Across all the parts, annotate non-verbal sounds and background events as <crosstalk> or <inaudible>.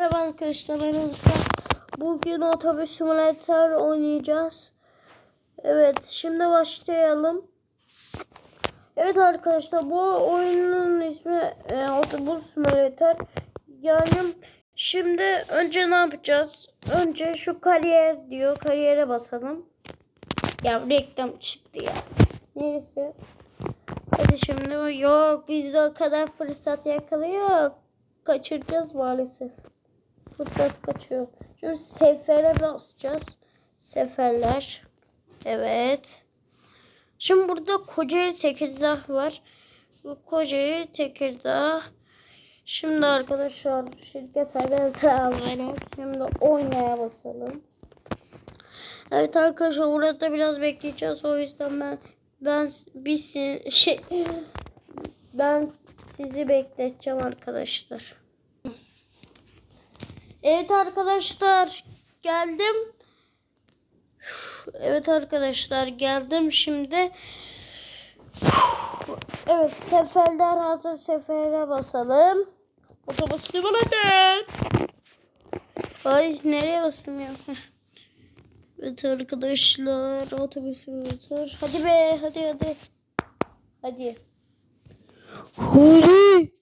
Merhaba arkadaşlar ben Musa. Bugün otobüs simülatör oynayacağız. Evet şimdi başlayalım. Evet arkadaşlar bu oyunun ismi e, otobüs simülatör. Yani şimdi önce ne yapacağız? Önce şu kariyer diyor. Kariyere basalım. Ya reklam çıktı ya. Neyse. Hadi şimdi yok bizde o kadar fırsat yakalıyor. Kaçıracağız maalesef. Fırsat kaçıyor. Şimdi sefere basacağız. Seferler. Evet. Şimdi burada Kocaeli Tekirdağ var. Bu Kocaeli Tekirdağ. Şimdi arkadaşlar şirket sahibi almayalım. Şimdi oynaya basalım. Evet arkadaşlar burada biraz bekleyeceğiz. O yüzden ben ben biz şey ben sizi bekleteceğim arkadaşlar. Evet arkadaşlar geldim. Evet arkadaşlar geldim şimdi. Evet seferler hazır sefere basalım. Otobüs limonata. Ay nereye bastım ya? Heh. <laughs> Evet arkadaşlar otobüs limonata. Hadi be hadi hadi. Hadi. Hadi.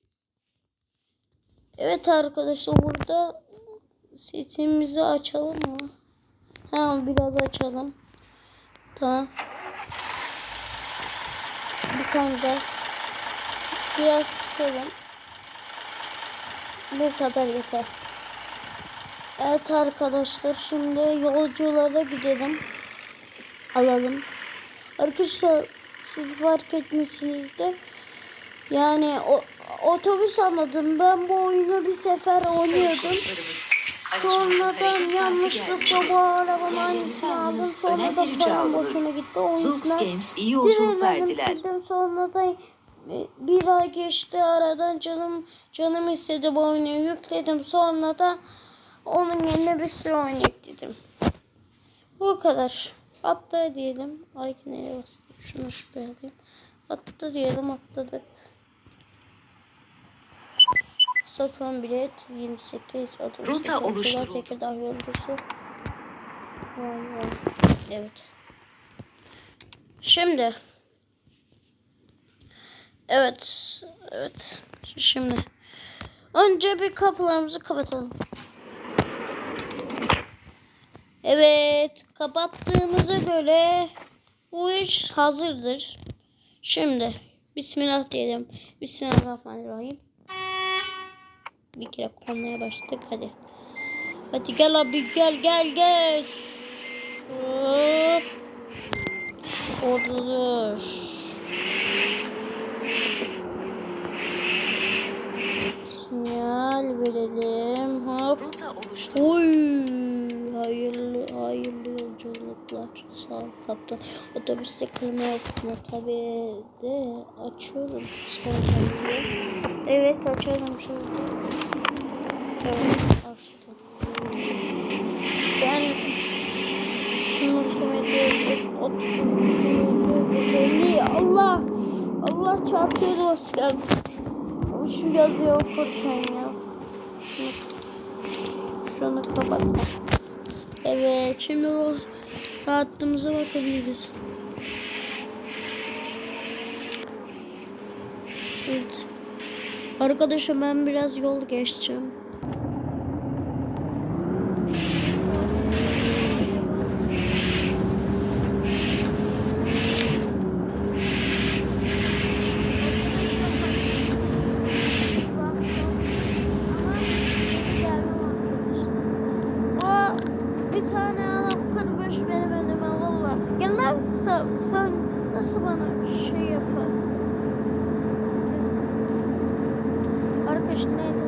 Evet arkadaşlar burada sesimizi açalım mı? Hemen biraz açalım. Tamam. Bir tane daha. Biraz kısalım. Bu kadar yeter. Evet arkadaşlar şimdi yolculara gidelim. Alalım. Arkadaşlar siz fark etmişsinizdir. Yani o, otobüs almadım. Ben bu oyunu bir sefer oynuyordum. Sonradan yanlışlıkla bu arabanın aynısını aldım. Sonra da param boşuna gitti. O yüzden Games iyi yolculuk verdiler. Sonra da e, bir ay geçti aradan canım canım istedi bu oyunu yükledim. Sonra da onun yerine bir sürü oyun ekledim. Bu kadar. Atla diyelim. Ay nereye bastım? Şunu şuraya alayım. Atla diyelim atladık. Satılan bilet 28 otobüs Rota yakıntılar, oluşturuldu. Tekirdağ yolcusu. Evet. Şimdi. Evet. Evet. Şimdi. Önce bir kapılarımızı kapatalım. Evet. Kapattığımıza göre bu iş hazırdır. Şimdi. Bismillah diyelim. Bismillahirrahmanirrahim. Bir kere konmaya başladık. Hadi. Hadi gel abi gel gel gel. Hop. Orada dur. Sinyal verelim. Hop. Oy. Hayırlı hayırlı yolculuklar. Sağ ol kaptan. Otobüste kırma yapma tabii de açıyorum. Sonra Evet açalım şöyle. Evet açtım. Ben Allah Allah çarpıyordu başkan. Şu yazıyı okurken ya. Şunu kapatalım. Evet şimdi rahatlığımıza bakabiliriz. Evet. Arkadaşım ben biraz yol geçeceğim. начинается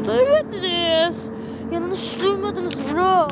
Yanlış duymadınız. Yanlış duymadınız bro.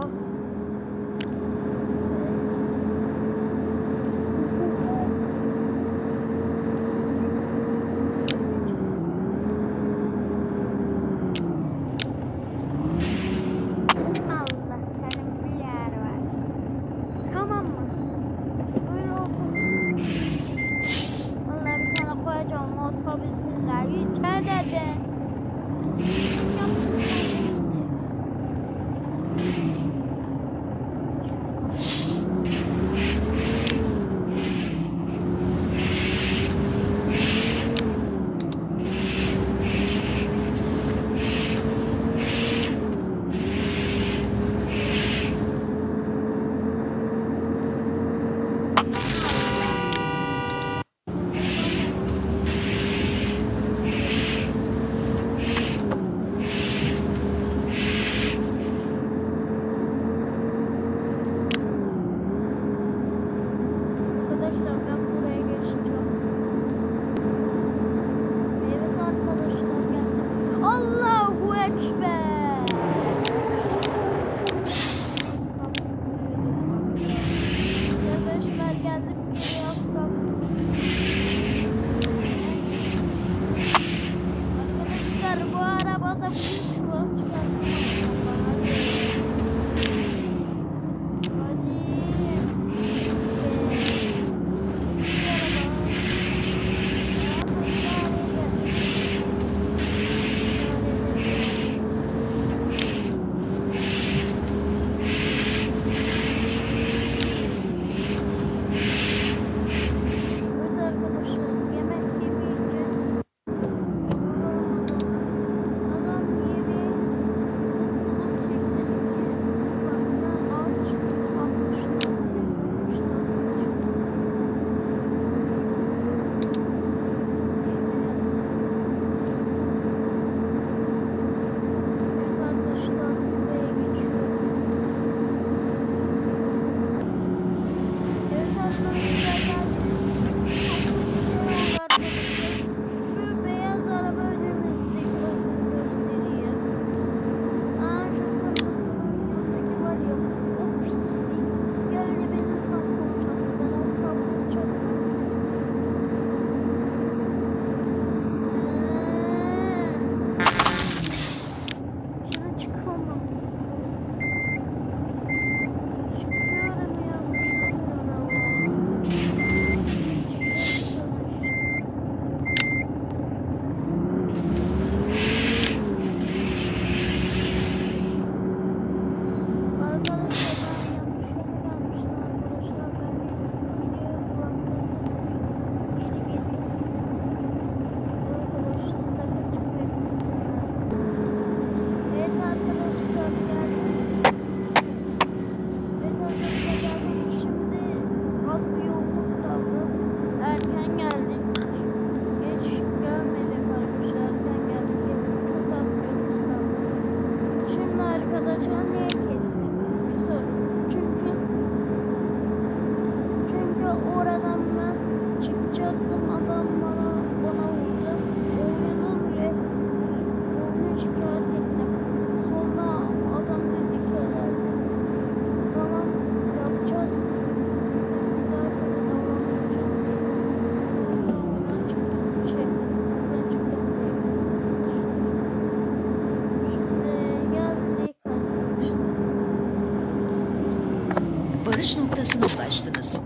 Çıkış noktasına ulaştınız.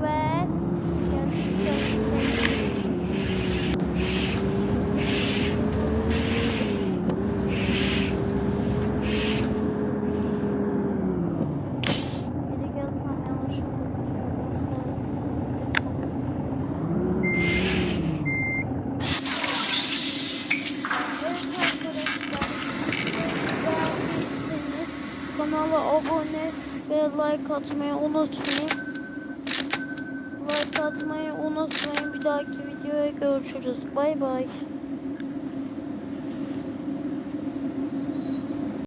Evet. Kanala abone ve like atmayı unutmayın. Like atmayı unutmayın. Bir dahaki videoya görüşürüz. Bay bay.